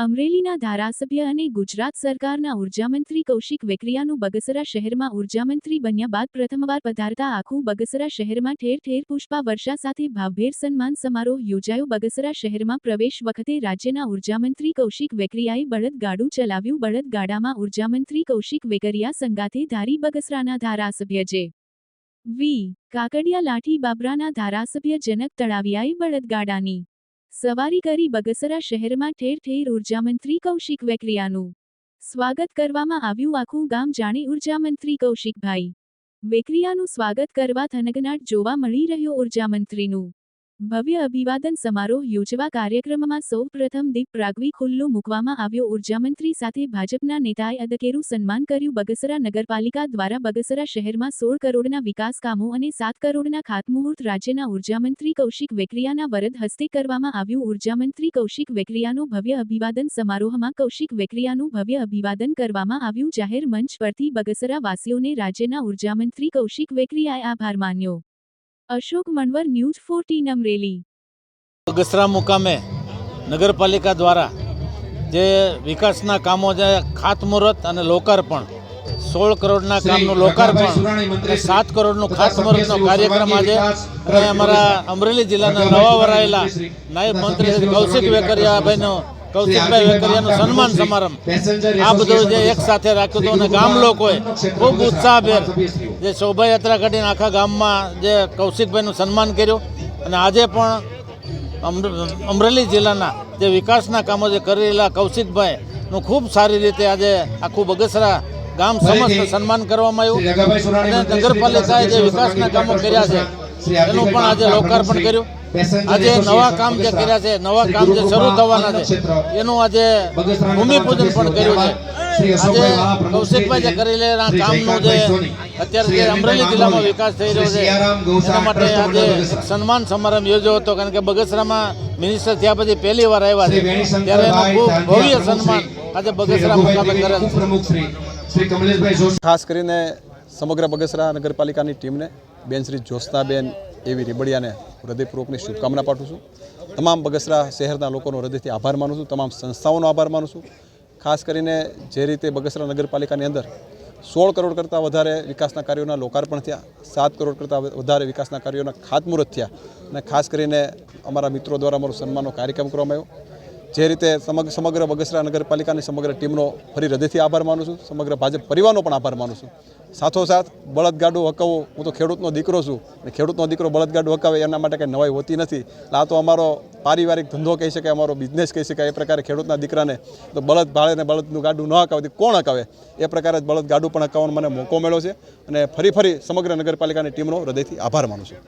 અમરેલીના ધારાસભ્ય અને ગુજરાત સરકારના ઉર્જામંત્રી કૌશિક વેકરિયાનું બગસરા શહેરમાં ઉર્જામંત્રી બન્યા બાદ પ્રથમવાર પધારતા આખું બગસરા શહેરમાં ઠેર ઠેર પુષ્પા વર્ષા સાથે ભાવભેર સન્માન સમારોહ યોજાયો. બગસરા શહેરમાં પ્રવેશ વખતે રાજ્યના ઉર્જામંત્રી કૌશિક વેકરિયાએ બળદગાડું ચલાવ્યું. બળદગાડામાં ઉર્જામંત્રી કૌશિક વેકરિયા સંગાથે ધારી બગસરાના ધારાસભ્ય જે. વી. કાકડિયા લાઠી બાબરાના ધારાસભ્ય જનક તળાવિયાએ બળદગાડાની સવારી કરી બગસરા શહેરમાં ઠેર ઠેર ઉર્જામંત્રી કૌશિક વેકરિયાનું સ્વાગત કરવામાં આવ્યું. આખું ગામ જાણે ઉર્જામંત્રી કૌશિકભાઈ વેકરિયાનું સ્વાગત કરવા થનગનાટ જોવા મળી રહ્યો ઉર્જામંત્રીનું. ભવ્ય અભિવાદન સમારોહ યોજવા કાર્યક્રમમાં સૌ પ્રથમ દીપ પ્રાગવી ખુલ્લો મૂકવામાં આવ્યો. ઉર્જામંત્રી સાથે ભાજપના નેતાએ અદકેરું સન્માન કર્યું. બગસરા નગરપાલિકા દ્વારા બગસરા શહેરમાં સોળ કરોડના વિકાસ કામો અને સાત કરોડના ખાતમુહૂર્ત રાજ્યના ઉર્જામંત્રી કૌશિક વેકરિયાના વરદ હસ્તે કરવામાં આવ્યું. ઉર્જામંત્રી કૌશિક વેકરિયાનો ભવ્ય અભિવાદન સમારોહમાં કૌશિક વેકરિયાનું ભવ્ય અભિવાદન કરવામાં આવ્યું. જાહેર મંચ પરથી બગસરા વાસીઓને રાજ્યના ઉર્જામંત્રી કૌશિક વેકરિયાએ આભાર માન્યો. Ashok Manvar news fourteen Amreli. Bagasara મુકામે નગરપાલિકા દ્વારા જે વિકાસના કામો છે ખાતમુહૂર્ત અને લોકાર્પણ સોળ કરોડના કામનું લોકાર્પણ સાત કરોડનું ખાતમુહૂર્તનો કાર્યક્રમ આજે અને અમારા અમરેલી જિલ્લાના નવા વરાયેલા નાયબ મંત્રી શ્રી કૌશિક વેકરિયાભાઈનો કૌશિકભાઈ વેકરિયાનો સન્માન સમારંભ. આ બધું જે એક સાથે રાખ્યું હતું અને ગામ લોકોએ ખૂબ ઉત્સાહભેર જે શોભાયાત્રા કાઢીને આખા ગામમાં જે કૌશિકભાઈનું સન્માન કર્યું અને આજે પણ અમર- અમરેલી જિલ્લાના જે વિકાસના કામો જે કરી રહેલા કૌશિકભાઈનું ખૂબ સારી રીતે આજે આખું બગસરા ગામ સમસ્ત સન્માન કરવામાં આવ્યું. અને નગરપાલિકાએ જે વિકાસના કામો કર્યા છે એનું પણ આજે લોકાર્પણ કર્યું. આજે નવા કામ જે કર્યા છે નવા કામ જે શરૂ થવાના છે એનું આજે ભૂમિપૂજન પણ કર્યું છે. આજે કૌશિકભાઈ જે કરી રહેલા કામનું જે અત્યારે જે અમરેલી જિલ્લામાં વિકાસ થઈ રહ્યો છે એના માટે આજે સન્માન સમારંભ યોજ્યો હતો કારણ કે બગસરામાં મિનિસ્ટર થયા પછી પહેલી વાર આવ્યા છે. ત્યારે એનું ખૂબ ભવ્ય સન્માન આજે બગસરા મુકામે કરેલ છે. શ્રી કમલેશભાઈ જોશી. ખાસ કરીને સમગ્ર બગસરા નગરપાલિકાની ટીમને બેન શ્રી જ્યોત્સનાબેન એવી રીબડિયાને હૃદયપૂર્વકની શુભકામના પાઠવું છું. તમામ બગસરા શહેરના લોકોનો હૃદયથી આભાર માનું છું. તમામ સંસ્થાઓનો આભાર માનું છું. ખાસ કરીને જે રીતે બગસરા નગરપાલિકાની અંદર સોળ કરોડ કરતાં વધારે વિકાસના કાર્યોના લોકાર્પણ થયા, સાત કરોડ કરતાં વધારે વિકાસના કાર્યોના ખાતમુહૂર્ત થયા અને ખાસ કરીને અમારા મિત્રો દ્વારા અમારો સન્માનનો કાર્યક્રમ કરવામાં આવ્યો. જે રીતે સમગ્ર સમગ્ર બગસરા નગરપાલિકાની સમગ્ર ટીમનો ફરી હૃદયથી આભાર માનું છું. સમગ્ર ભાજપ પરિવારનો પણ આભાર માનું છું. સાથોસાથ બળદગાડું હકાવવું હું તો ખેડૂતનો દીકરો છું અને ખેડૂતનો દીકરો બળદગાડું હકાવે એના માટે કંઈ નવાઈ હોતી નથી. એટલે આ તો અમારો પારિવારિક ધંધો કહી શકાય, અમારો બિઝનેસ કહી શકાય, એ પ્રકારે ખેડૂતના દીકરાને તો બળદ ભાળે ને બળદનું ગાડું ન હકાવે કોણ હકાવે? એ પ્રકારે જ બળદ ગાડું પણ હકાવવાનો મને મોકો મળ્યો છે અને ફરી ફરી સમગ્ર નગરપાલિકાની ટીમનો હૃદયથી આભાર માનું છું.